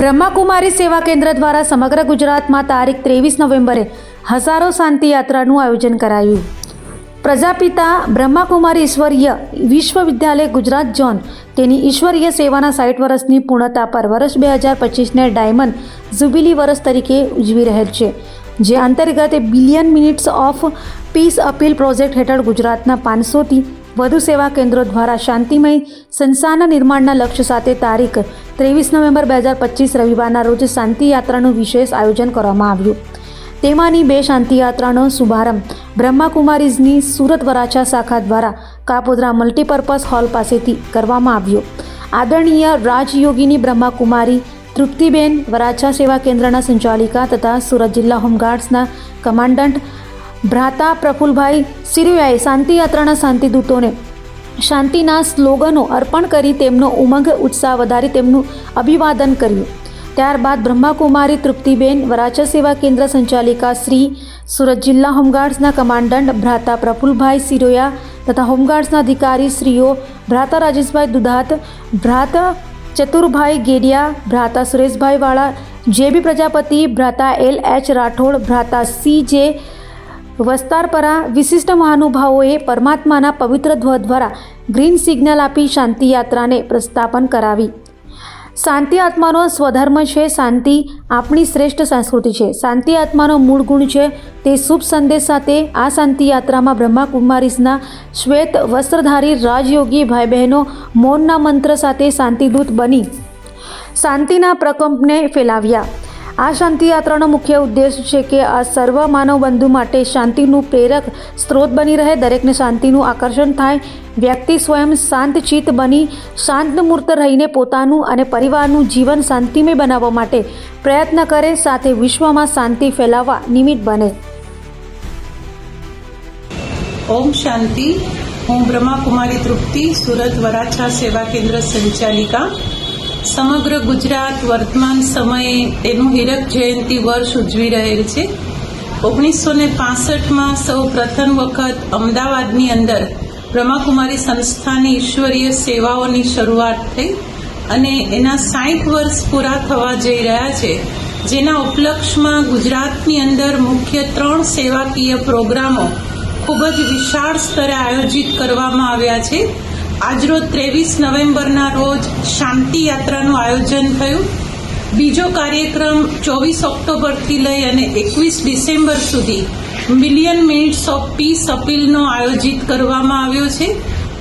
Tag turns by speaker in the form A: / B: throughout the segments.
A: બ્રહ્માકુમારી સેવા કેન્દ્ર દ્વારા સમગ્ર ગુજરાતમાં તારીખ ત્રેવીસ નવેમ્બરે હજારો શાંતિ યાત્રાનું આયોજન કરાયું. પ્રજાપિતા બ્રહ્માકુમારી ઈશ્વરીય વિશ્વવિદ્યાલય ગુજરાત ઝોન તેની ઈશ્વરીય સેવાના સાઠ વર્ષની પૂર્ણતા પર વર્ષ બે હજાર પચીસને ડાયમંડ જુબિલી વર્ષ તરીકે ઉજવી રહેલ છે, જે અંતર્ગત billion minutes of peace appeal project હેઠળ ગુજરાતના પાંચસોથી વધુ સેવા કેન્દ્રો દ્વારા શાંતિમય સંસારના નિર્માણના લક્ષ્ય સાથે તારીખ ત્રેવીસ નવેમ્બર બે હજાર પચીસ રવિવારના રોજ શાંતિ યાત્રાનું વિશેષ આયોજન કરવામાં આવ્યું. તેમાંની બે શાંતિ યાત્રાનો શુભારંભ બ્રહ્માકુમારીઝની સુરત વરાછા શાખા દ્વારા કાપોદ્રા મલ્ટીપર્પઝ હોલ પાસેથી કરવામાં આવ્યો. આદરણીય રાજયોગીની બ્રહ્માકુમારી તૃપ્તિબેન વરાછા સેવા કેન્દ્રના સંચાલિકા તથા સુરત જિલ્લા હોમગાર્ડ્સના કમાન્ડન્ટ ભ્રાતા પ્રફુલભાઈ સિરિયાએ શાંતિ યાત્રાના શાંતિદૂતોને શાંતિના સ્લોગનો અર્પણ કરી તેમનો ઉમંગ, ઉત્સાહ વધારી તેમનું અભિવાદન કર્યું. ત્યારબાદ બ્રહ્માકુમારી તૃપ્તિબેન વરાછા સેવા કેન્દ્ર સંચાલિકા શ્રી સુરત જિલ્લા હોમગાર્ડ્સના કમાન્ડન્ટ ભ્રાતા પ્રફુલભાઈ સિરોયા તથા હોમગાર્ડ્સના અધિકારી શ્રીઓ ભ્રાતા રાજેશભાઈ દુધાત, ભ્રાતા ચતુરભાઈ ગેડિયા, ભ્રાતા સુરેશભાઈ વાળા, જે બી પ્રજાપતિ, ભ્રાતા એલ એચ રાઠોડ, ભ્રાતા સી જે વસ્તારપરા વિશિષ્ટ મહાનુભાવોએ પરમાત્માના પવિત્ર ધ્વજ દ્વારા ગ્રીન સિગ્નલ આપી શાંતિ યાત્રાને પ્રસ્થાપન કરાવી. શાંતિ આત્માનો સ્વધર્મ છે, શાંતિ આપણી શ્રેષ્ઠ સંસ્કૃતિ છે. શાંતિ આત્માનો મૂળ ગુણ છે, તે શુભ સંદેશ સાથે આ શાંતિ યાત્રામાં બ્રહ્માકુમારીસના શ્વેત વસ્ત્રધારી રાજયોગી ભાઈ બહેનો મૌનના મંત્ર સાથે શાંતિદૂત બની. શાંતિના પ્રકંપને ફેલાવ્યા. આ શાંતિ યાત્રાનો મુખ્ય ઉદ્દેશ છે કે આ સર્વ માનવ બંધુ માટે શાંતિનું પ્રેરક સ્ત્રોત બની રહે, દરેકને શાંતિનું આકર્ષણ થાય. વ્યક્તિ સ્વયં શાંત ચિત્ત બની, શાંત મૂર્ત રહીને પોતાનું અને પરિવારનું જીવન શાંતિમય બનાવવા માટે પ્રયત્ન કરે, સાથે વિશ્વમાં શાંતિ ફેલાવવા નિમિત્ત બને.
B: ઓમ શાંતિ. હું બ્રહ્માકુમારી તૃપ્તિ. સુરત વરાછા સેવા કેન્દ્ર સંચાલિકા. સમગ્ર ગુજરાત વર્તમાન સમયે તેનું હીરક જયંતિ વર્ષ ઉજવી રહેલ છે. ઓગણીસો ને પાસઠમાં સૌ પ્રથમ વખત અમદાવાદની અંદર બ્રહ્માકુમારી સંસ્થાની ઈશ્વરીય સેવાઓની શરૂઆત થઈ અને એના સાઠ વર્ષ પૂરા થવા જઈ રહ્યા છે. જેના ઉપલક્ષમાં ગુજરાતની અંદર મુખ્ય ત્રણ સેવાકીય પ્રોગ્રામો ખૂબ જ વિશાળ સ્તરે આયોજિત કરવામાં આવ્યા છે. આજરોજ ત્રેવીસ નવેમ્બરના રોજ શાંતિ યાત્રાનું આયોજન થયું. બીજો કાર્યક્રમ ચોવીસ ઓક્ટોબરથી લઈ અને એકવીસ ડિસેમ્બર સુધી મિલિયન મિનિટ્સ ઓફ પીસ અપીલનો આયોજિત કરવામાં આવ્યો છે,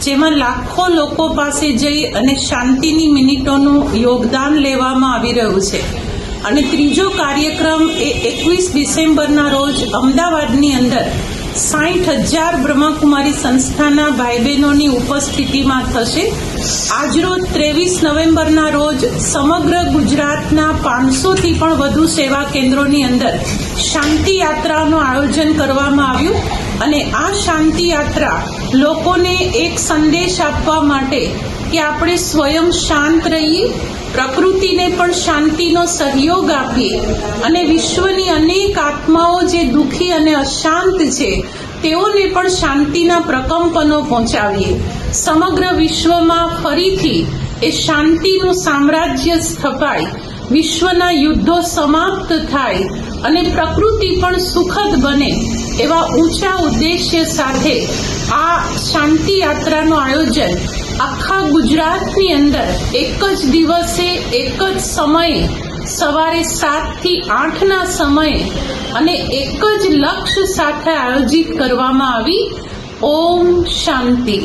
B: જેમાં લાખો લોકો પાસે જઈ અને શાંતિની મિનિટોનું યોગદાન લેવામાં આવી રહ્યું છે. અને ત્રીજો કાર્યક્રમ એ એકવીસ ડિસેમ્બરના રોજ અમદાવાદની અંદર સાઠ હજાર બ્રહ્માકુમારી સંસ્થાના ભાઈ બહેનોની ઉપસ્થિતિમાં થશે. આજરોજ ત્રેવીસ નવેમ્બરના રોજ સમગ્ર ગુજરાતના પાંચસોથી પણ વધુ સેવા કેન્દ્રોની અંદર શાંતિ યાત્રાનું આયોજન કરવામાં આવ્યું અને આ શાંતિ યાત્રા લોકોને એક સંદેશ આપવા માટે કે આપણે સ્વયં શાંત રહીએ, પ્રકૃતિને પણ શાંતિનો સહયોગ આપીએ અને વિશ્વની અનેક આત્માઓ જે દુઃખી અને અશાંત છે, તેઓને પણ શાંતિના પ્રકંપનો પહોંચાડીએ સમગ્ર વિશ્વમાં ફરીથી એ શાંતિનું સામ્રાજ્ય સ્થપાય વિશ્વના યુદ્ધો સમાપ્ત થાય અને પ્રકૃતિ પણ સુખદ બને એવા ઊંચા ઉદ્દેશ્ય સાથે આ શાંતિ યાત્રાનું આયોજન આખા ગુજરાતની અંદર એક જ દિવસે, એક જ સમયે, સવારે સાતથી આઠના સમયે અને એક જ લક્ષ્ય સાથે આયોજિત કરવામાં આવી. ઓમ શાંતિ.